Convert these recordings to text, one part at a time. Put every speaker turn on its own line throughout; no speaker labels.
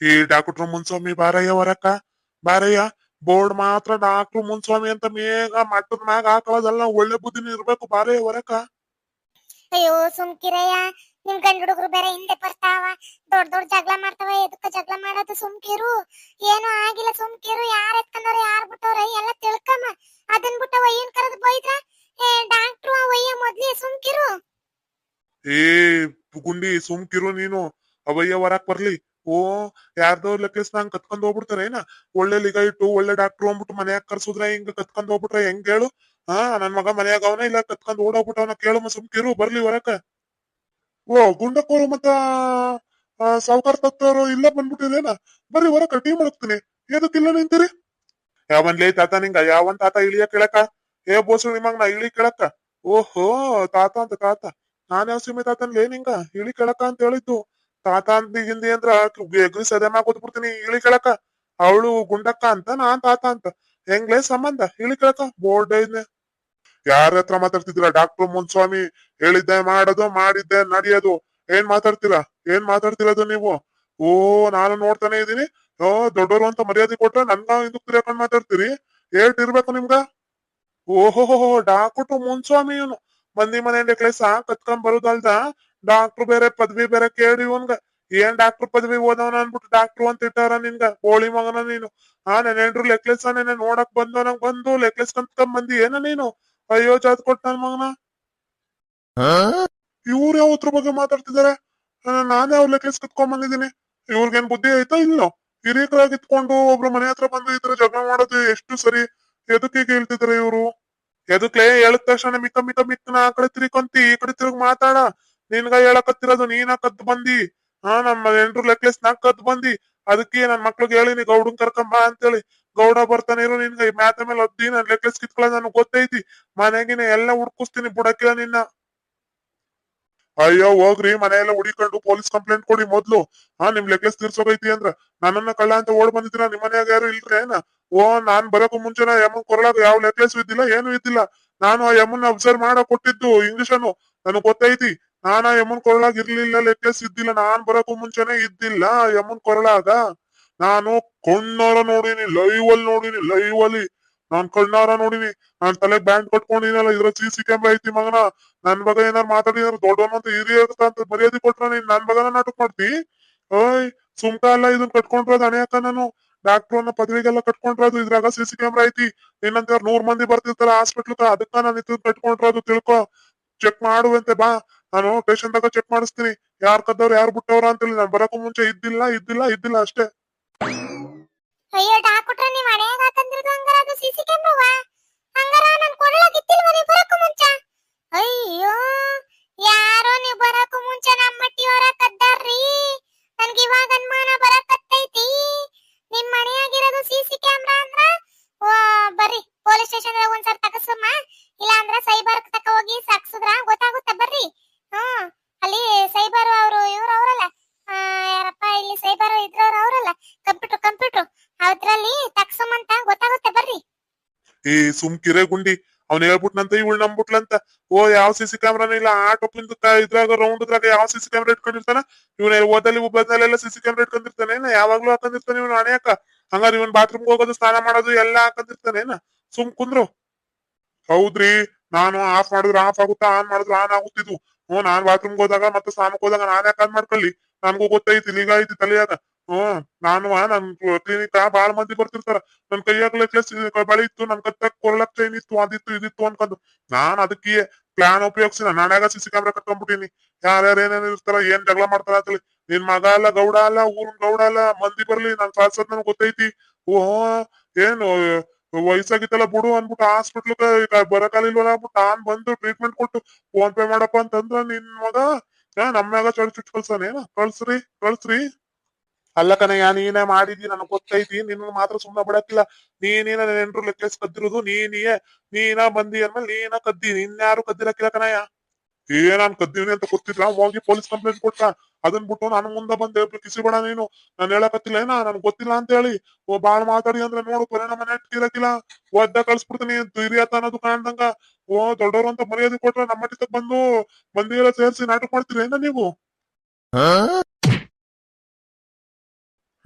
ಈ ಡಾಕ್ಟ್ರು ಮುನ್ಸ್ವಾಮಿ ಬಾರಯ್ಯ ವರಕ್ಕ ಬಾರಯ್ಯ, ಬೋರ್ಡ್ ಮಾತ್ರ ಡಾಕ್ಟ್ರು ಮುನ್ಸ್ವಾಮಿ ಅಂತ ಮೇಗ ಮಟ್ಟದ ಮ್ಯಾಗ ಹಾಕೊಳ್ಳೋದಲ್ಲ ಒಳ್ಳೆ ಬುದ್ಧಿನ ಇರ್ಬೇಕು ಬಾರಯ್ಯ ವರಕ್ಕ
ಅಯ್ಯೋ ಸುಮ್ಕಿರಯ್ಯ, ನಿಮ್ ಗಂಡ ಹುಡುಗರು ಬೇರೆ ಹಿಂದೆ ಬರ್ತಾವ, ದೊಡ್ಡ ದೊಡ್ಡ ಜಗಳ ಮಾಡ್ತಾವ, ಎದಕ್ಕ ಜಗಳ ಮಾಡೋದು ಸುಮ್ಕಿರು? ಏನು ಆಗಿಲ್ಲ ಸುಮ್ಕಿರು, ಯಾರ್ ಎತ್ಕೊಂಡವ್ರ, ಯಾರ್ ಬಿಟ್ಟವ್ರ, ಎಲ್ಲ ತಿಳ್ಕಮ್ಮ. ಅದನ್ ಬಿಟ್ಟ ಒಯ್ಯನ್ ಕರೆದು ಬೈದ್ರ? ಡಾಕ್ಟ್ರು ಒಯ್ಯ ಮೊದ್ಲೇ ಸುಮ್ಕಿರು.
ಏ ಗುಂಡಿ ಸುಮ್ಕಿರು ನೀನು. ಅವಯ್ಯ ಹೊರಕ್ ಬರ್ಲಿ. ಓ, ಯಾರ್ದೋ ಲೆಕ್ಕಸ್ ನಂಗ್ ಕತ್ಕೊಂಡ್ ಹೋಗ್ಬಿಡ್ತಾರೆ, ಏನ? ಒಳ್ಳೆ ಲಿಗ ಇಟ್ಟು, ಒಳ್ಳೆ ಡಾಕ್ಟರ್ ಅಂದ್ಬಿಟ್ಟು ಮನ್ಯಾಗ ಕರ್ಸುದ್ರ ಹಿಂಗ ಕತ್ಕೊಂಡ್ ಹೋಗ್ಬಿಟ್ರೆ, ಹೆಂಗ್ ಹೇಳು? ಹಾ, ನನ್ ಮಗ ಮನ್ಯಾಗ ಅವನ ಇಲ್ಲ, ಕತ್ಕೊಂಡ್ ಓಡೋಗ್ಬಿಟ್ಟವನ ಕೇಳು ಸುಮ್ಕಿರು, ಬರ್ಲಿ ಹೊರಕ ಓ ಗುಂಡಕೋರು ಮತ್ತ ಸಾವುಕಾರ ತತ್ತವರು ಇಲ್ಲ ಬಂದ್ಬಿಟ್ಟಿದೇನ ಬರ್ರಿ ಹೊರಕ ಟೀ ಮಾಡಕ್ತೀನಿ. ಎದಕ್ಕಿಲ್ಲ ನಿಂತೀರಿ? ಯಾವನ್ಲೇ ತಾತ ನಿಂಗ, ಯಾವನ್ ತಾತ ಇಳಿಯ ಕೇಳಕ ಏ, ಬೋಸು ನಿಮಗ್ ನಾ ಇಳಿ ಕೇಳಕ ಓಹೋ, ತಾತ ಅಂತ ತಾತ. ನಾನ್ ಯಾವ ಸೀಮೆ ತಾತನ್ಲೇ ನಿಂಗ ಇಳಿ ಕೇಳಕ ಅಂತ ಹೇಳಿದ್ದು. ತಾತ ಅಂತ ಹಿಂದಿ ಅಂದ್ರ ಎಗ್ರಿ ಸದಮ ಕೂತ್ಬಿಡ್ತೀನಿ ಇಳಿ ಕೆಳಕ. ಅವಳು ಗುಂಡಕ್ಕ ಅಂತ, ನಾನ್ ತಾತ ಅಂತ. ಹೆಂಗ್ಲೇ ಸಂಬಂಧ? ಇಳಿ ಕೇಳಕ? ಬೋರ್ಡ್ ಐದ್ನೆ. ಯಾರ ಹತ್ರ ಮಾತಾಡ್ತಿದ್ರ ಡಾಕ್ಟರ್ ಮುನ್ಸ್ವಾಮಿ ಹೇಳಿದ್ದೆ, ಮಾಡೋದು, ಮಾಡಿದ್ದೆ, ನಡೆಯೋದು. ಏನ್ ಮಾತಾಡ್ತೀರಾ? ಏನ್ ಮಾತಾಡ್ತಿರೋದು ನೀವು? ಓ, ನಾನು ನೋಡ್ತಾನೆ ಇದೀನಿ ಓ ದೊಡ್ಡವರು ಅಂತ ಮರ್ಯಾದೆ ಕೊಟ್ರೆ ನನ್ನ ಇದಕ್ ತಿರ್ಕೊಂಡ್ ಮಾತಾಡ್ತೀರಿ? ಏಟ್ ಇರ್ಬೇಕು ನಿಮ್ಗ? ಓಹೋ ಡಾಕ್ಟರ್ ಮುನ್ಸ್ವಾಮಿ ಇವನು. ಮಂದಿ ಮನೆ ನೆಕ್ಲೆಸ್ ಕತ್ಕೊಂಡ್ ಬರುದಲ್ದ? ಡಾಕ್ಟರ್ ಬೇರೆ ಪದವಿ ಬೇರೆ ಕೇಳಿ ಇವನ್ಗ. ಏನ್ ಡಾಕ್ಟರ್ ಪದವಿ ಓದವನ ಅನ್ಬಿಟ್ಟು ಡಾಕ್ಟರ್ ಅಂತ ಇಟ್ಟಾರ ನಿನ್ಗ? ಕೋಳಿ ಮಗನ ನೀನು. ಆ ನೆನೆಂಡ್ರು ಲೆಕ್ಲೆಸ್ ನೆನೆ ನೋಡಕ್ ಬಂದವನಂಗ್ ಬಂದು ಲೆಕ್ಲೆಸ್ ಕಂತ್ಕೊಂಡ್ ಬಂದಿ. ಏನ ನೀನು? ಅಯ್ಯೋ ಜಾತ್ ಕೊಟ್ಟ ನನ್ ಮಗನ. ಇವ್ರು ಯಾವತ್ರ ಬಗ್ಗೆ ಮಾತಾಡ್ತಿದಾರೆ? ನಾನು ಯಾವ ಲೆಕ್ಲೆಸ್ ಕತ್ಕೊಂಡ್ ಬಂದಿದ್ದೀನಿ. ಇವ್ರಿಗೇನ್ ಬುದ್ಧಿ ಐತಾ ಇಲ್ಲೋ ಹಿರಿಯರಾಗಿ ಇತ್ಕೊಂಡು ಒಬ್ರು ಮನೆ ಹತ್ರ ಬಂದು ಇದ್ರ ಜಗಳ ಮಾಡೋದು ಎಷ್ಟು ಸರಿ? ಎದಕ್ಕೆ ಹೇಳ್ತಿದಾರೆ ಇವ್ರು? ಎದಕ್ಲೆ ಹೇಳಿದ ತಕ್ಷಣ ಮಿಕ್ಕ ಮಿಕ್ಕ ಮಿಕ್ಕನ ಆ ಕಡೆ ತಿರ್ಕೊಂತಿ, ಈ ಕಡೆ ತಿರುಗ್ ಮಾತಾಡ. ನಿನ್ಗ ಹೇಳಕತ್ತಿರೋದು ನೀನ ಕದ್ ಬಂದಿ. ಹಾ, ನಮ್ಮ ಎಂಟ್ರು ಲೆಕ್ಲೆಸ್ ನಾಕ್ ಕದ್ ಬಂದಿ. ಅದಕ್ಕೆ ನನ್ ಮಕ್ಳಿಗೆ ಹೇಳಿನಿ, ಗೌಡನ್ ಕರ್ಕೊಂಬಾ ಅಂತೇಳಿ. ಗೌಡ ಬರ್ತಾನೆ ಇರೋ ನಿನ್ಗ. ಮ್ಯಾತ ಮೇಲೆ ಒದ್ದಿ ನನ್ ಲೆಕ್ಲೆಸ್ ಗೊತ್ತೈತಿ. ಮನೆಗಿನ ಎಲ್ಲ ಹುಡ್ಕಿಸ್ತೀನಿ ಬುಡಕಿಲ್ಲ ನಿನ್ನ. ಅಯ್ಯೋ, ಹೋಗ್ರಿ, ಮನೆಯೆಲ್ಲ ಹುಡಿಕೊಂಡು ಪೊಲೀಸ್ ಕಂಪ್ಲೇಂಟ್ ಕೊಡಿ ಮೊದ್ಲು. ಹಾ, ನಿಮ್ ಲೆಕ್ಲೆಸ್ ತೀರ್ಸೋಗೈತಿ ಅಂದ್ರ. ನನ್ನ ಕಳ್ಳ ಅಂತ ಓಡ್ ಬಂದಿದ್ದೀರಾ? ನಿಮ್ ಮನ್ಯಾಗ ಯಾರು ಇಲ್ರಿ ಏನ? ಓ, ನಾನ್ ಬರಕು ಮುಂಚೆನ ಯಮ್ಮನ್ ಕೊರಳಾಗ ಯಾವ ಲೆಕ್ಲೆಸ್ ಇದ್ದಿಲ್ಲ, ಏನು ಇದ್ದಿಲ್ಲ. ನಾನು ಆ ಯಮ್ಮನ್ ಅಬ್ಸರ್ವ್ ಮಾಡ ಕೊಟ್ಟಿದ್ದು ಇಂಗ್ಲಿಷನು ನನಗ್ ಗೊತ್ತೈತಿ, ನಾನ್ ಆ ಯಮ್ಮನ್ ಕೊರಳಾಗ ಇರ್ಲಿಲ್ಲ, ಲೆಕ್ಲೆಸ್ ಇದ್ದಿಲ್ಲ, ನಾನ್ ಬರಕು ಮುಂಚೆನೆ ಇದ್ದಿಲ್ಲ ಯಮ್ಮನ್ ಕೊರಳಾಗ. ನಾನು ಕಣ್ಣಾರ ನೋಡಿನಿ ಲೈವ್ ಅಲ್ಲಿ ನೋಡಿನಿ ಲೈವ್ ಅಲ್ಲಿ. ನಾನ್ ಕಣ್ಣಾರ ನೋಡಿನಿ. ನಾನ್ ತಲೆ ಬ್ಯಾಂಡ್ ಕಟ್ಕೊಂಡಿನಲ್ಲ ಇದ್ರ ಸಿ ಸಿ ಕ್ಯಾಮ್ರಾ ಐತಿ ಮಗನ. ನನ್ ಮಗ ಏನಾರು ಮಾತಾಡಿದ್ರೆ, ದೊಡ್ಡವನು ಅಂತ ಹಿರಿಯ ಅಂತ ಮರ್ಯಾದೆ ಕೊಟ್ರ ನೀನ್ ನನ್ ಮಗನ ನಾಟಕ ಮಾಡ್ತಿ? ಓಯ್, ಸುಮ್ಕ ಎಲ್ಲ ಇದನ್ ಕಟ್ಕೊಂಡ್ರದ್ ಅಕ್ಕ ನಾನು. ಡಾಕ್ಟರ್ ಅನ್ನೋ ಪದವಿಗೆಲ್ಲ ಕಟ್ಕೊಂಡ್ರದು ಇದ್ರಾಗ ಸಿ ಸಿ ಕ್ಯಾಮ್ರಾ ಐತಿ. ಏನಂತ ನೂರ್ ಮಂದಿ ಬರ್ತಿರ್ತಾರ ಹಾಸ್ಪಿಟ್ಲ್ ಅದಕ್ಕ ನಾನು ಇದು ಕಟ್ಕೊಂಡ್ರದು ತಿಳ್ಕೊ. ಚೆಕ್ ಮಾಡುವಂತೆ ಬಾ. ನಾನು ಪೇಷಂಟ್ ಆಗ ಚೆಕ್ ಮಾಡಿಸ್ತೀನಿ. ಯಾರ್ ಕದ್ದವ್ರು, ಯಾರು ಬಿಟ್ಟವ್ರ ಅಂತೇಳಿ ನಾನ್ ಬರಕು ಮುಂಚೆ ಇದ್ದಿಲ್ಲ ಇದ್ದಿಲ್ಲ ಇದ್ದಿಲ್ಲ ಅಷ್ಟೇ.
ಅಯ್ಯೋ ಡಾಕ್ಟ್ರ ನೀವ್ ಮನೆಯಾಗ ಹಾಕಂದಿರೋದು ಹಂಗಾರ ಅದು ಸಿಸಿ ಕ್ಯಾಮ್ರಾವಾ? ಹಂಗಾರ ನನ್ ಕೊರಳಾಗಿತ್ತಿಲ್ವ ನೀವ್ ಬರಕ್ಕೂ ಮುಂಚ? ಅಯ್ಯೋ, ಯಾರೋ ನೀವು ಬರಕ್ಕೂ ಮುಂಚೆ ನಮ್ಮ ಮಟ್ಟಿಯವರ ಕದ್ದಾರ್ರಿ. ನನ್ಗೆ ಇವಾಗ ಅನುಮಾನ ಬರಕತ್ತೈತಿ. ನಿಮ್ ಮನೆಯಾಗಿರೋದು ಸಿಸಿ ಕ್ಯಾಮ್ರಾ ಅಂದ್ರ
ಈ ಸುಮ್ ಕಿರೇ ಗುಂಡಿ ಅವ್ನ ಹೇಳ್ಬಿಟ್ನಂತ, ಇವಳು ನಂಬಿಟ್ಲಂತ ಓ, ಯಾವ ಸಿಸಿ ಸಿ ಕ್ಯಾಮ್ರಾನ ಇಲ್ಲ, ಆ ಟೊಪ್ಪಿಂದ ಇದ್ರಾಗ ರೌಂಡ್ ಇದ್ರಾಗ ಯಾವ ಸಿಸಿ ಕ್ಯಾಮ್ರಾ ಇಟ್ಕೊಂಡಿರ್ತಾನ? ಇವನ ಓದಲ್ಲಿ ಬಂದಲ್ಲೆಲ್ಲ ಸಿಸಿ ಕ್ಯಾಮ್ರಾ ಇಟ್ಕೊಂಡಿರ್ತಾನೆ ಯಾವಾಗ್ಲೂ ಹಾಕೊಂಡಿರ್ತಾನೆ ಇವನು ಅನೇಕ ಹಂಗಾರ ಇವನ್ ಬಾತ್ರೂಮ್ ಹೋಗೋದು, ಸ್ನಾನ ಮಾಡೋದು, ಎಲ್ಲ ಹಾಕೊಂಡಿರ್ತಾನೇನ ಸುಮ್ ಕುಂದ್ರು. ಹೌದ್ರಿ, ನಾನು ಆಫ್ ಮಾಡಿದ್ರೆ ಆಫ್ ಆಗುತ್ತಾ? ಆನ್ ಮಾಡಿದ್ರೆ ಆನ್ ಆಗುತ್ತಿದ್ವು ಹ್ಮ್ ನಾನ್ ಬಾತ್ರೂಮ್ ಹೋದಾಗ ಮತ್ತೆ ಸ್ನಾನಕ್ ಹೋದಾಗ ನಾನ್ ಯಾಕೆ ಆನ್ ಮಾಡ್ಕೊಳ್ಳಿ? ನನ್ಗೂ ಗೊತ್ತೈತಿ ಈಗ ಐತಿ ತಲೆಯಾಗ. ಹ್ಮ್ ನಾನು ನನ್ ಕ್ಲಿನಿಕ್ ಬಾಳ ಮಂದಿ ಬರ್ತಿರ್ತಾರ. ನನ್ ಕೈಯಾಗ ಲೆಕ್ಲೆಸ್ ಬಳಿ ಇತ್ತು ನನ್ ಕತ್ತಾಗ ಕೊರ್ಲಕ್ ಚೈನ್ ಇತ್ತು ಅದಿತ್ತು ಇದಿತ್ತು ಅನ್ಕೊಂಡು ನಾನ್ ಅದಕ್ಕೆ ಪ್ಲಾನ್ ಉಪಯೋಗಿಸಿ ನಾನ್ಯಾಗ ಸಿ ಸಿ ಕ್ಯಾಮ್ರಾ ಕಟ್ಕೊಂಡ್ಬಿಟ್ಟಿನಿ ಯಾರ್ಯಾರ ಏನೇನ್ ಇರ್ತಾರ ಏನ್ ಜಗಳ ಮಾಡ್ತಾರ ಅಂತೇಳಿ. ನಿನ್ ಮಗ ಅಲ್ಲ ಗೌಡ ಅಲ್ಲ ಊರಿನ ಗೌಡ ಅಲ್ಲ ಮಂದಿ ಬರ್ಲಿ ನಾನ್ ಸಾಲ್ಸದ್ ನನ್ಗ್ ಗೊತ್ತೈತಿ. ಓ ಏನು ವಯಸ್ಸಾಗಿತ್ತಲ್ಲ ಬಿಡು ಅನ್ಬಿಟ್ಟು ಹಾಸ್ಪಿಟ್ಲ್ ಬರಕಾಲಿಲ್ವಲ್ಲ ಅಂದ್ಬಿಟ್ಟು ನಾನ್ ಬಂದು ಟ್ರೀಟ್ಮೆಂಟ್ ಕೊಟ್ಟು ಫೋನ್ ಪೇ ಮಾಡಪ್ಪ ಅಂತಂದ್ರ ನಿನ್ ಮಗ ಆ, ನಮ್ ಮ್ಯಾಗ ಚಳಿ ಚುಟ್ ಕಳ್ಸಾನೇನ ಕಳ್ಸ್ರಿ ಕಳ್ಸ್ರಿ. ಅಲ್ಲ ನೀನೇ ಮಾಡಿದಿ, ನನಗ್ ಗೊತ್ತೈತಿ ನಿನ್ನ ಮಾತ್ರ ಸುಮ್ನೆ ಬಿಡಕ್ಕಿಲ್ಲ. ನೀನೇನ ನೆಂಟ್ರು ಲೆಕ್ಲೆಸ್ ಕದ್ದಿರೋದು, ನೀನಿಯೇ, ನೀನ ಬಂದಿ ಅಂದ್ಮೇಲೆ ನೀನ ಕದ್ದಿ ಇನ್ಯಾರು ಕದ್ದಿರಕ್ಕಿಲ್ಲ ಕಣಯ್ಯ. ಏ, ನಾನ್ ಕದ್ದೀನಿ ಅಂತ ಗೊತ್ತಿಲ್ಲ ಹೋಗಿ ಪೊಲೀಸ್ ಕಂಪ್ಲೇಂಟ್ ಕೊಟ್ಟ ಅದನ್ ಬಿಟ್ಟು ನನ್ ಮುಂದೆ ಬಂದೆ ಕಿಸಿಬೇಡ ನೀನು. ನಾನು ಹೇಳಕತ್ತಿಲ್ಲ, ಏನ? ನನ್ ಗೊತ್ತಿಲ್ಲ ಅಂತ ಹೇಳಿ. ಓ, ಬಾಳ ಮಾತಾಡಿ ಅಂದ್ರೆ ನೋಡು ಪರಿಣಾಮ ನೆಟ್ ಕಿರಕಿಲ್ಲ ಒದ್ದ ಕಳ್ಸ್ಬಿಡ್ತೀನಿ ಹಿರಿಯತ ಅನ್ನೋದು ಕಾಣ್ದಂಗ. ಓ, ದೊಡ್ಡವರು ಅಂತ ಮರ್ಯಾದೆ ಕೊಟ್ರೆ ನಮ್ಮ ಮಟ್ಟಿಗೆ ಬಂದು ಮಂದಿ ಎಲ್ಲ ಸೇರಿಸಿ ನಾಟಕ ಮಾಡ್ತೀರಿ ಏನ ನೀವು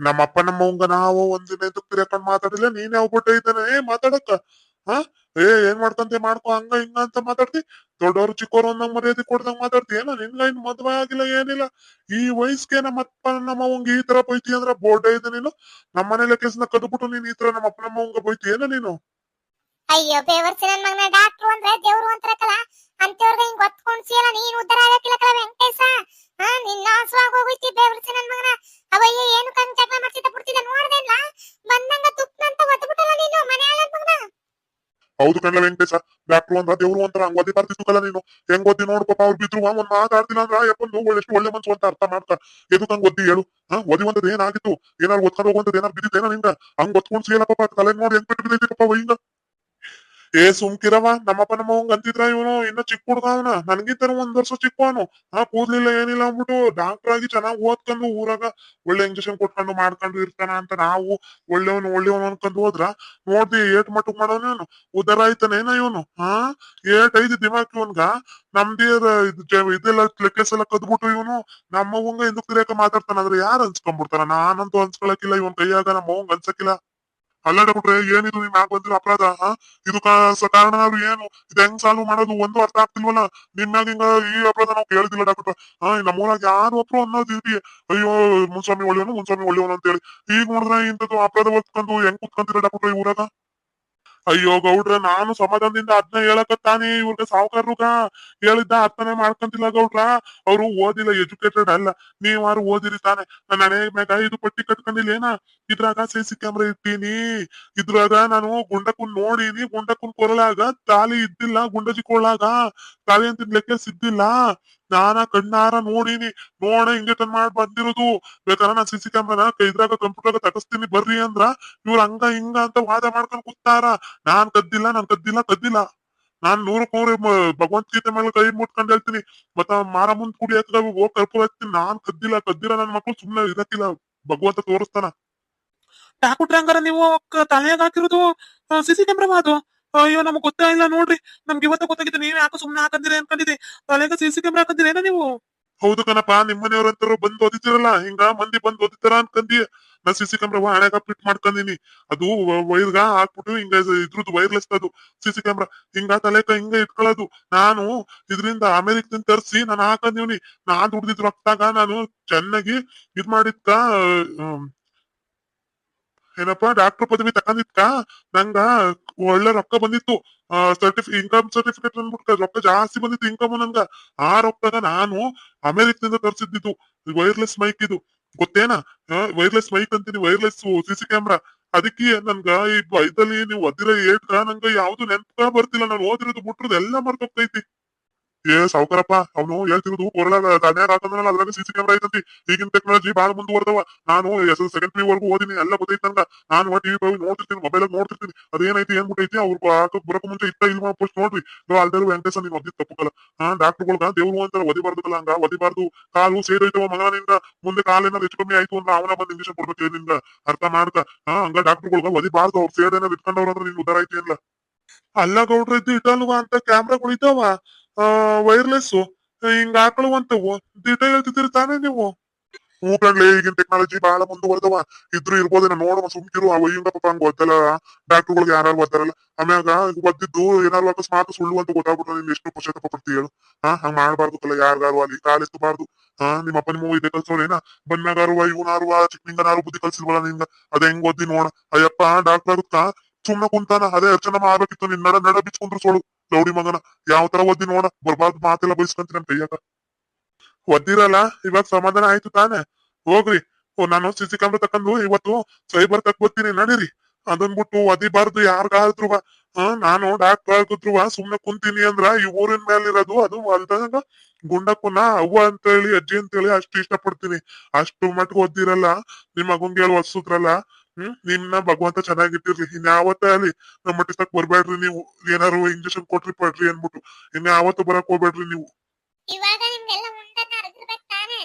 ನಮ್ಮ ಅಪ್ಪ ನಮ್ಮ ಅವಂಗ ನಾವು ಒಂದಿನ ತಿರ್ಕೊಂಡ್ ಮಾತಾಡಿಲ್ಲ ನೀನೇ ಹೋಗ್ಬಿಟ್ಟು ಇದ್ದಾನೆ? ಏ, ಮಾತಾಡಕ್ಕ. ಹ ಏ, ಏನ್ ಮಾಡ್ಕಂತೆ? ಮಾಡ್ಕೊ, ಹಂಗ, ಹಿಂಗ ಅಂತ ಮಾತಾಡ್ತಿ. ದೊಡ್ಡವರು ಚಿಕ್ಕವರು ಒಂದಂಗ್ ಮರ್ಯಾದೆ ಕೊಡ್ದಂಗ್ ಮಾತಾಡ್ತಿ. ಏನ ನಿನ್ಗ ಇನ್ ಮದ್ವೆ ಆಗಿಲ್ಲ, ಏನಿಲ್ಲ. ಈ ವಯಸ್ಸಿಗೆ ನಮ್ಮ ಅಪ್ಪ ನಮ್ಮ ಅವಂಗ ಈ ತರ ಬೈತಿ ಅಂದ್ರ ಬೋರ್ಡೆ ಇದೆ ನೀನು? ನಮ್ಮ ಮನೇಲಿ ಕೆಲ್ಸನ ಕದ್ಬಿಟ್ಟು ನೀನ್ ಈ ತರ ನಮ್ಮ ಅಪ್ಪ ನಮ್ಮ ಅವಂಗ ಬೈತಿ. ಏನ ನೀನು?
ಅಯ್ಯೋ, ಬೇವರ್ಸಿ, ನನ್ ಮಗನ ಡಾಕ್ಟ್ರು ಅಂದ್ರೆ ದೇವ್ರು ಅಂತಾರಕಲ್ಲ ಅಂತವ್ರಿಗೆ ಹಿಂಗ್ ಒತ್ಕೊಂಡ್ಸಿಯಲ್ಲ ನೀನ್ ಉದ್ದಾರ ಆಗಕ್ಕಿಲ್ಲಕಲ್ಲ ವೆಂಕಟೇಶ. ಹಾ ನಿನ್ನ ಹಸುವಾಗ ಹೋಗೈತಿ ಬೇವರ್ಸಿ, ನನ್ ಮಗನ. ಅವಯ್ಯ, ಏನು ಕಂಗ್ ಮಾಡ್ತಿದ್ದ ಬಿಡ್ತಿದ್ದ ಬಂದಂಗ ತುಪ್ಪನಂತ ಒದ್ಬಿಟ್ಟಲ್ಲ ನೀನು ಮನೆ ಆಳದ್ ಮಗನ
ಹೌದು ಕಣ್ಣ ವೆಂಕಟೇಶ ಡಾಕ್ಟ್ರು ಅಂದ್ರ ದೇವ್ರು ಅಂತಾರ ಹಂಗ ಓದಿ ಬರ್ತಿತ್ತು ನೀನು. ಹೆಂಗ್ ಓದಿ ನೋಡು ಪಾಪ, ಅವ್ರು ಬಿದ್ರು ಒಂದ್ ಮಾತಾಡ್ತಿಲ್ಲ ಅಂದ್ರ ಯಪ್ಪಂದು ಒಳ್ಳೆಷ್ಟು ಒಳ್ಳೆ ಮನ್ಸು ಅಂತ ಅರ್ಥ ಮಾಡ್ತಾ ಎದಕ್ ಹಂಗ ಓದಿ ಹೇಳು? ಹಾ ಓದಿವಂತದ್ ಏನಾಗಿತ್ತು? ಏನಾರು ಓದ್ಕೊಂಡು ಹೋಗುವಂತದ ಏನಾರು ಬಿದ್ದಿದ್ದೇನ ನಿಂಗ? ಹಂಗ್ ಒತ್ಕೊಂಡ್ ಸಿಗಲ್ಲ ಪಾಪ ತಲೆ ನೋಡಿ ಹೆಂಗ್ ಬಿಟ್ಟು ಬಿದ್ದೈತಿ ಪಾಪ, ಹಿಂಗ? ಏ ಸುಮ್ಕಿರವ ನಮ್ಮಪ್ಪ ನಮ್ಮ ಅವಂಗ ಅಂತಿದ್ರ ಇವನು ಇನ್ನ ಚಿಕ್ಕ ಹುಡ್ಗ ಅವನ. ನನ್ಗಿಂತ ಒಂದ್ ವರ್ಷ ಚಿಕ್ಕವನು ಆ ಕೂದ್ಲಿಲ್ಲ ಏನಿಲ್ಲ ಅಂದ್ಬಿಟ್ಟು ಡಾಕ್ಟರ್ ಆಗಿ ಚೆನ್ನಾಗಿ ಓದ್ಕೊಂಡು ಊರಾಗ ಒಳ್ಳೆ ಇಂಜೆಕ್ಷನ್ ಕೊಟ್ಕೊಂಡು ಮಾಡ್ಕೊಂಡು ಇರ್ತಾನ ಅಂತ ನಾವು ಒಳ್ಳೆಯವನು ಒಳ್ಳೆಯವನು ಅನ್ಕೊಂಡು ಹೋದ್ರ ನೋಡ್ದಿ ಏಟ್ ಮಟ್ಟಕ್ ಮಾಡೋನು ಇವನು ಉದರ ಆಯ್ತಾನೇನ ಇವನು? ಹಾ ಏಟ್ ಐದು ದಿಮಾಕ್ ಇವನ್ಗ. ನಮ್ದೇರ ಇದೆಲ್ಲ ಲೆಕ್ಕಸ್ ಎಲ್ಲ ಕದ್ಬಿಟ್ಟು ಇವನು ನಮ್ಮವಂಗ ಹಿಂದೂ ತಿರ್ಯಾಕ ಮಾತಾಡ್ತಾನ. ಅಂದ್ರೆ ಯಾರು ಅನ್ಸ್ಕೊಂಡ್ಬಿಡ್ತಾರ ನಾನಂತೂ ಅನ್ಸ್ಕೊಳಕಿಲ್ಲ, ಇವನ್ ಕೈಯಾಗ ನಮ್ಮ ಅವಂಗ ಅನ್ಸಕಿಲ್ಲ. ಅಲ್ಲ ಡಾಕ್ಟ್ರೆ ಏನಿದು ನಿಮ್ ಮ್ಯಾಗ ಬಂದಿರೋ ಅಪರಾಧ, ಹಾ? ಇದು ಕಾರಣ ಏನು? ಇದು ಹೆಂಗ್ ಸಾಲ್ವ್ ಮಾಡೋದು? ಒಂದು ಅರ್ಥ ಆಗ್ತಿಲ್ವಲ್ಲ? ಮ್ಯಾಗ ಹಿಂಗ ಈ ಅಪರಾಧ ನಾವು ಕೇಳಿದಿಲ್ಲ ಡಾಕ್ಟರ್. ಹಾ ನಮ್ಮೂರಾಗ ಯಾರು ಒಬ್ರು ಅನ್ನೋದ್ ಇರ್ಲಿ. ಅಯ್ಯೋ, ಮುನ್ಸ್ವಾಮಿ ಒಳ್ಳೆಯವನು ಮುನ್ಸ್ವಾಮಿ ಒಳ್ಳೆಯವನು ಅಂತ ಹೇಳಿ ಈಗ ನೋಡಿದ್ರೆ ಇಂಥದ್ದು ಅಪರಾಧ ಒತ್ಕೊಂಡು ಹೆಂಗ್ ಕುತ್ಕೊಂತೀರ ಡಾಕ್ಟ್ರ ಈ ಊರಾಗ? ಅಯ್ಯೋ ಗೌಡ್ರ, ನಾನು ಸಮಾಧಾನದಿಂದ ಅದ್ನ ಹೇಳಕತ್ತಾನೆ. ಇವ್ರಿಗೆ ಸಾವುಕಾರ್ರುಗ ಹೇಳಿದ್ದ ಅರ್ಥನೇ ಮಾಡ್ಕಂತಿಲ್ಲ ಗೌಡ್ರ. ಅವ್ರು ಓದಿಲ್ಲ, ಎಜುಕೇಟೆಡ್ ಅಲ್ಲ. ನೀವಾರು ಓದಿರಿ ತಾನೆ. ನನ್ನ ಹಣೆ ಮ್ಯಾಗ ಇದು ಪಟ್ಟಿ ಕಟ್ಕೊಂಡಿಲ್ಲ ಏನ? ಇದ್ರಾಗ ಸಿ ಸಿ ಕ್ಯಾಮ್ರಾ ಇಟ್ಟೀನಿ. ಇದ್ರಾಗ ನಾನು ಗುಂಡಕ್ಕನ್ ನೋಡೀನಿ. ಗುಂಡಕ್ಕನ್ ಕೊರಳಾಗ ತಾಲಿ ಇದ್ದಿಲ್ಲ ಗುಂಡಜಿ ಕೊಳ್ಳಾಗ ತಾಲಿ ಅಂತ ಲೆಕ್ಕ ಸಿದ್ದಿಲ್ಲ ನಾನ ಕಣ್ಣಾರ ನೋಡೀನಿ. ನೋಡ ತಂದ್ ಮಾಡಿ ಬಂದಿರೋದು. ಬೇಕಾದ್ರೆ ನಾ ಸಿಸಿ ಕ್ಯಾಮ್ರಾನ ಇದ್ರಾಗ ಕಂಪ್ಯೂಟರ್ ತಗಸ್ತೀನಿ ಬರ್ರಿ ಅಂದ್ರ ಇವ್ರ ಹಂಗ ಹಿಂಗ ಅಂತ ವಾದ ಮಾಡ್ಕೊಂಡ್ ಕೂತಾರ. ನಾನ್ ಕದ್ದಿಲ್ಲ ನಾನ್ ಕದ್ದಿಲ್ಲ ಕದ್ದಿಲ್ಲ. ನಾನ್ ನೂರಕ್ ನೂರು ಭಗವಂತ ಗೀತೆ ಮೇಲೆ ಕೈ ಮುಟ್ಕೊಂಡ್ ಹೇಳ್ತೀನಿ. ಮತ್ತ ಮಾರ ಮುಂದ್ ಕುಡಿ ಹೋಗ್ ಕರ್ಪೂರ ಹಾಕ್ತೀನಿ ನಾನ್ ಕದ್ದಿಲ್ಲ ಕದ್ದಿಲ್ಲ ನನ್ ಮಕ್ಳು ಸುಮ್ನೆ ಇರಕ್ಕಿಲ್ಲ ಭಗವಂತ ತೋರಿಸ್ತಾನ.
ಟಾಕುಟ್ರಂಗಾರ ನೀವು ತಲೆಯಾಗ ಹಾಕಿರೋದು ಸಿಸಿ ಕ್ಯಾಮ್ರಾ ಅದು? ಅಯ್ಯೋ, ನಮಗ್ ಗೊತ್ತೇ ಇಲ್ಲ ನೋಡ್ರಿ. ನಮ್ಗೆ ಇವತ್ತ ಗೊತ್ತಾಗಿದೆ ನೀವ್ ಯಾಕೋ ಸುಮ್ನೆ ಹಾಕಂದಿರಿ ಅನ್ಕೊಂಡಿದ್ದೆ ತಲೆಯಾಗ ಸಿಸಿ ಕ್ಯಾಮ್ರಾ ಹಾಕಂದಿರೇನ ನೀವು?
ಹೌದು ಕಣಪ್ಪ ನಿಮ್ಮನೆಯವ್ರಂತಾರು ಬಂದ್ ಓದಿತಿರಲ್ಲ ಹಿಂಗ ಮಂದಿ ಬಂದ್ ಓದಿತಾರ ಅನ್ಕಂದಿ. ನಾ ಸಿಸಿ ಸಿ ಕ್ಯಾಮ್ರಾ ಹಣೆಗ ಫಿಟ್ ಮಾಡ್ಕೊಂಡಿನಿ ಅದು ವೈರ್ಗ ಹಾಕ್ಬಿಟ್ಟು ಹಿಂಗ ಇದ್ರದ್ದು ವೈರ್ಲೆಸ್ ಅದು ಸಿಸಿ ಸಿ ಕ್ಯಾಮ್ರಾ. ಹಿಂಗ ತಲೆಕ ಹಿಂಗ ಇಟ್ಕೊಳ್ಳೋದು ನಾನು ಇದರಿಂದ ಅಮೆರಿಕದಿಂದ ತರಿಸಿ ನಾನು ಹಾಕಂದಿವ್ನಿ. ನಾ ದುಡ್ದಿದ್ರು ರಕ್ತಾಗ ನಾನು ಚೆನ್ನಾಗಿ ಇದ್ ಮಾಡಿದ್ಕ ಏನಪ್ಪಾ ಡಾಕ್ಟರ್ ಪದವಿ ತಗೊಂಡಿದ್ಕ? ನಂಗ ಒಳ್ಳೆ ರೊಕ್ಕ ಬಂದಿತ್ತು. ಸರ್ಟಿಫಿ ಇನ್ಕಮ್ ಸರ್ಟಿಫಿಕೇಟ್ ಅಂದ್ಬಿಟ್ಟು ರೊಕ್ಕ ಜಾಸ್ತಿ ಬಂದಿತ್ತು ಇನ್ಕಮ್ ನಂಗ. ಆ ರೊಕ್ಕದಾಗ ನಾನು ಅಮೆರಿಕದಿಂದ ತರಿಸಿದ್ದು ವೈರ್ಲೆಸ್ ಮೈಕ್ ಇದು. ಗೊತ್ತೇನಾ? ವೈರ್ಲೆಸ್ ಮೈಕ್ ಅಂತೀನಿ ವೈರ್ಲೆಸ್ ಸಿ ಸಿ ಕ್ಯಾಮ್ರಾ ಅದಕ್ಕೆ ನನ್ಗ ಈ ಇದಲ್ಲಿ ನೀವು ಒದ್ದಿರೋ ಏಟ್ಗ ನಂಗ ಯಾವ್ದು ನೆನ್ಪ ಬರ್ತಿಲ್ಲ. ನಾನು ಓದಿರೋದು ಬಿಟ್ರದು ಎಲ್ಲ ಮರ್ತೋಗ್ತೈತಿ ಏ, ಸಾವುಕಾರಪ್ಪ, ಅವನು ಹೇಳ್ತಿರೋದು ಕೊರಳಾಗ ತಣ್ಯಾಗ ಹಾಕಂದ್ರಲ್ಲ ಅದ್ರಾಗ ಸಿ ಸಿ ಕ್ಯಾಮ್ರಾ ಐತಂತಿ. ಈಗಿನ ಟೆಕ್ನಾಲಜಿ ಬಾಳ ಮುಂದುವರ್ದವ. ನಾನು ಎಸ್ ಸೆಕೆಂಡ್ ಪಿ ವರ್ಗು ಓದಿನಿ, ಎಲ್ಲ ಗೊತ್ತೈತಿ ನಾನು ಟಿವಿ ಹೋಗಿ ನೋಡ್ತಿರ್ತೀನಿ ಮೊಬೈಲ್ ನೋಡ್ತಿರ್ತೀನಿ. ಅದೇನೈತಿ, ಏನ್ ಬಿಟ್ಟೈತಿ, ಅವ್ರು ಹಾಕಕ್ ಬರಕ್ ಮುಂಚೆ ಇತ್ತ ಇಲ್ವಾ ಫಸ್ಟ್ ನೋಡ್ರಿ. ಅಲ್ದೇರು ವೆಂಕಟೇಶ ನೀನ್ ಒದ್ದಿ ತಪ್ಪಕಲ್ಲ. ಹಾ ಡಾಕ್ಟರ್ಗಳ್ಗ ದೇವ್ರು ಅಂತ ಒದಿಬಾರ್ದಲ್ಲ ಹಂಗ, ಒದಿಬಾರ್ದು. ಕಾಲು ಸೇದೈತವ ಮಗನ ನಿಂಗ ಮುಂದೆ ಕಾಲೇನಾದ್ರು ಹೆಚ್ಚು ಕಮ್ಮಿ ಆಯ್ತು ಅಂದ್ರೆ ಅವನ ಬಂದ್ ಇಂಜೆಕ್ಷನ್ ಕೊಡ್ಬೇಕು ನಿಂಗ ಅರ್ಥ ಮಾಡ್ಕ. ಹಾ ಹಂಗ ಡಾಕ್ಟರ್ಗಳ್ಗ ಒದಿಬಾರ್ದು, ಅವ್ರು ಸೇಡೇನಾದ್ರು ಇಟ್ಕೊಂಡವ್ರ ಅಂದ್ರೆ ನೀನ್ ಉದಾರ ಐತಿ ಇಲ್ಲ ಅಲ್ಲ ಗೌಡ್ರ ಇದ್ದು ಇಟ್ಟಲ್ವಾ ಅಂತ ಕ್ಯಾಮ್ರಾ ಇದ್ದಾವ ವೈರ್ಲೆಸ್ ಹಿಂಗ ಹಾಕೊಳ್ಳುವಂತವು ದಿಟ ಹೇಳ್ತಿದ್ದೀರಿ ತಾನೇ ನೀವು. ಹ್ಞೂ ಈಗಿನ ಟೆಕ್ನಾಲಜಿ ಬಹಳ ಮುಂದುವರೆದವ. ಇದ್ರು ಇರ್ಬೋದೇನೋ ನೋಡುವ, ಸುಮ್ಕಿರು ಅವ ಹಿಂಗ ಪಾಪ ಹಂಗ ಗೊತ್ತಲ್ಲ ಡಾಕ್ಟರ್ಗಳಿಗೆ ಯಾರು ಗೊತ್ತಾರಲ್ಲ ಆಮ್ಯಾಗ ಒದ್ದಿದ್ದು ಏನಾರು ಅಕಸ್ಮಾತ್ ಸುಳ್ಳು ಅಂತ ಗೊತ್ತಾಗ್ಬಿಟ್ರೆ ನೀನ್ ಎಷ್ಟು ಪಶ್ಚಾತ್ತಾಪ ಪಡ್ತಿ ಹೇಳು. ಹಾ, ಹಂಗ ಮಾಡ್ಬಾರ್ದು ಕಲ್ಲ ಯಾರಿಗಾರು ಅಲ್ಲಿ ಕಾಲೆತ್ತಬಾರ್ದು. ಹಾ ನಿಮ್ಮ ಅಪ್ಪ ನಿಮ್ಮ ಇದೆ ಕಲ್ಸೋರೇನ ಬಂದ್ಮ್ಯಾಗಾರುವ ಇವನಾರುವ ಚಿಕ್ಕನಿಂಗನಾರು ಬುದ್ಧಿ ಕಲ್ಸಿಲ್ವಲ್ಲ ನಿಂಗ? ಅದ ಹೆಂಗ್ ಓದಿ ನೋಡ? ಅಯ್ಯಪ್ಪ ಡಾಕ್ಟರ್ ಸುಮ್ನೆ ಕುಂತಾನ, ಅದೇ ಅರ್ಚನ ಮಾಡ್ಬೇಕಿತ್ತು, ನಿನ್ ನಡ ನಡ ಬಿಚ್ಕೊಂಡ್ರು ಸೋಳು. ಲೌಡಿ ಮಗನ, ಯಾವ ತರ ಓದಿ ನೋಡ, ಬರ್ಬಾರ್ದು ಮಾತೆಲ್ಲ ಬಯಸ್ಕಂತೀನಿ ನನ್ ಕೈಯಾಗ. ಒದ್ದಿರಲ್ಲ ಇವಾಗ ಸಮಾಧಾನ ಆಯ್ತು ತಾನೆ? ಹೋಗ್ರಿ. ನಾನು ಸಿ ಸಿ ಕ್ಯಾಮ್ರಾ ತಕೊಂಡು ಇವತ್ತು ಸೈಬರ್ ತಕ್ ಬರ್ತೀನಿ, ನಡೀರಿ. ಅದನ್ ಬಿಟ್ಟು ಒದಿಬಾರ್ದು ಯಾರ್ಗಾದ್ರು ಹಾ, ನಾನು ಡಾಕ್ಟರ್ ಆಗಿದ್ರು ಸುಮ್ನೆ ಕುಂತೀನಿ ಅಂದ್ರ ಈ ಊರಿನ ಮೇಲೆ ಇರೋದು ಅದು ಅಲ್ದಂಗ ಗುಂಡಕ್ಕುನ ಅವ್ವ ಅಂತ ಹೇಳಿ ಅಜ್ಜಿ ಅಂತ ಹೇಳಿ ಅಷ್ಟು ಪಡ್ತೀನಿ ಅಷ್ಟು ಮಟ್ಟಿಗೆ ಓದಿರಲ್ಲ ನಿಮ್ಮ ಮಗಂಗೆ ಹೇಳಿ ಹ್ಮ್? ನಿಮ್ನ ಭಗವಂತ ಚೆನ್ನಾಗಿಟ್ಟಿರ್ಲಿ ಇನ್ ಯಾವತ್ತೇ ಅಲ್ಲಿ ನಮ್ಮ ತಕ್ ಬರ್ಬೇಡ್ರಿ ನೀವು. ಏನಾರು ಇಂಜೆಕ್ಷನ್ ಕೊಟ್ರಿ ಪಡ್ರಿ ಅನ್ಬಿಟ್ಟು ಇನ್ ಯಾವತ್ತು ಬರಕ್ ಹೋಗ್ಬೇಡ್ರಿ ನೀವು.
ಇವಾಗ ನಿಮ್ಗೆಲ್ಲ ಮುಂಡನ್ನ ಅರಗಿರ್ಬೇಕು ತಾನೇ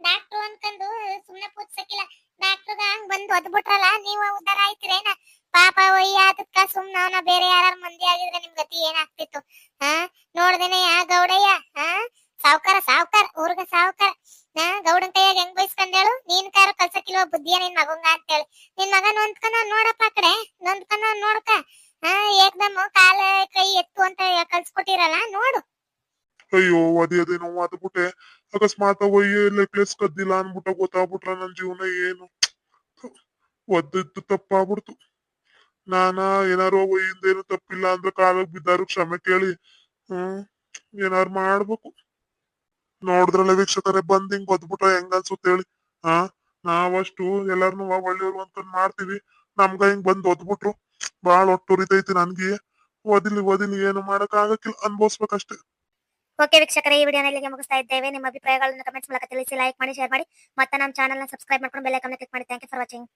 ಡಾಕ್ಟ್ರು ಅನ್ಕೊಂಡು ಸುಮ್ನೆ ಪೂಜ್ಸಕ್ಕಿಲ್ಲ ಡಾಕ್ಟ್ರುಗ ಹಂಗ್ ಬಂದು ಒದ್ಬಿಟ್ರಲ್ಲ, ನೀವು ಉದ್ದಾರ ಆಯ್ತಿರೇನ? ಪಾಪ ಒಯ್ಯ ಅದಕ್ಕ ಸುಮ್ನ ಬೇರೆ ಯಾರ ಮಂದಿ ಆಗಿದ್ರೆ ನಿಮ್ ಗತಿ ಏನಾಗ್ತಿತ್ತು, ಹಾ? ನೋಡ್ದೇನೆ ಯಾ ಗೌಡಯ್ಯ, ಹಾ? ಸಾವ್ಕಾರ ಸಾವ್ಕಾರ, ಊರ್ಗ ಸಾವ್ಕಾರ. ನಾ ಗೌಡನ್ ಕೈಯಾಗ ಹೆಂಗ್ ಬೈಸ್ಕೊಂಡೇಳು ನೀನ್ ಕಾರ ಕಲ್ಸಕ್ಕಿಲ್ವ ಬುದ್ಧಿಯ ನಿನ್ ಮಗಂಗ ಅಂತೇಳಿ. ನಿನ್ ಮಗ ನೊಂದ್ಕೊಂಡ ನೋಡಪ್ಪ ಆ ಕಡೆ. ನೊಂದ್ಕೊಂಡ ನೋಡಕ. ಹಾ ಏಕ್ದಮ್ ಕಾಲ ಕೈ ಎತ್ತು ಅಂತ ಕಲ್ಸ್ಕೊಟ್ಟಿರಲ್ಲ ನೋಡು.
ಅಯ್ಯೋ, ಅದೇ ಅದೇ ನೋವು ಅದ್ಬಿಟ್ಟೆ ಅಕಸ್ಮಾತ್ ಒಯ್ಯ ನೆಕ್ಲೆಸ್ ಕದ್ದಿಲ್ಲ ಅನ್ಬಿಟ್ಟ ಗೊತ್ತಾಗ್ಬಿಟ್ರ ನನ್ ಜೀವನ ಏನು? ಒದ್ದದ್ದು ತಪ್ಪಾಗ್ಬಿಡ್ತು. ನಾನ ಏನಾರು ಒಯ್ಯಿಂದೇನು ತಪ್ಪಿಲ್ಲ ಅಂದ್ರೆ ಕಾಲಕ್ ಬಿದ್ದಾರು, ಕ್ಷಮೆ ಕೇಳಿ. ಹ್ಮ್, ಏನಾರು ಮಾಡ್ಬೇಕು. ನೋಡಿದ್ರಲ್ಲ ವೀಕ್ಷಕರೇ, ಬಂದ್ ಹಿಂಗ್ ಒದ್ಬಿಟ್ರು ಹೆಂಗ ಅನ್ಸುತ್ತೆ ಹೇಳಿ. ಹಾ, ನಾವಷ್ಟು ಎಲ್ಲಾರ್ನು ಒಳ್ಳೆಯವ್ರು ಅಂತ ಮಾಡ್ತೀವಿ. ನಮ್ಗ ಹಿಂಗ್ ಬಂದ್ ಒದ್ಬಿಟ್ರು ಬಾಳ ಒಟ್ಟುರಿತೈತಿ ನನ್ಗೆ. ಓದಿಲಿ ಓದಿಲಿ, ಏನು ಮಾಡಕ್ ಆಗಕ್ಕಿಲ್ಲ, ಅನ್ಭವಿಸ್ಬೇಕಷ್ಟೇ.
ಓಕೆ ವೀಕ್ಷಕರೇ, ಈ ವಿಡಿಯೋನ ಇಲ್ಲಿಗೆ ಮುಗಿಸ್ತಾ ಇದ್ದೇವೆ. ನಿಮ್ಮ ಅಭಿಪ್ರಾಯಗಳನ್ನು ಕಮೆಂಟ್ಸ್ ಮೂಲಕ ತಿಳಿಸಿ ಲೈಕ್ ಮಾಡಿ ಶೇರ್ ಮಾಡಿ. ಮತ್ತೆ ನಮ್ಮ ಚಾನಲ್ನ ಸಬ್ಸ್ಕ್ರೈಬ್ ಮಾಡ್ಕೊಂಡು ಬೆಲ್ ಐಕಾನ್ ಕ್ಲಿಕ್ ಮಾಡಿ. Thank you for watching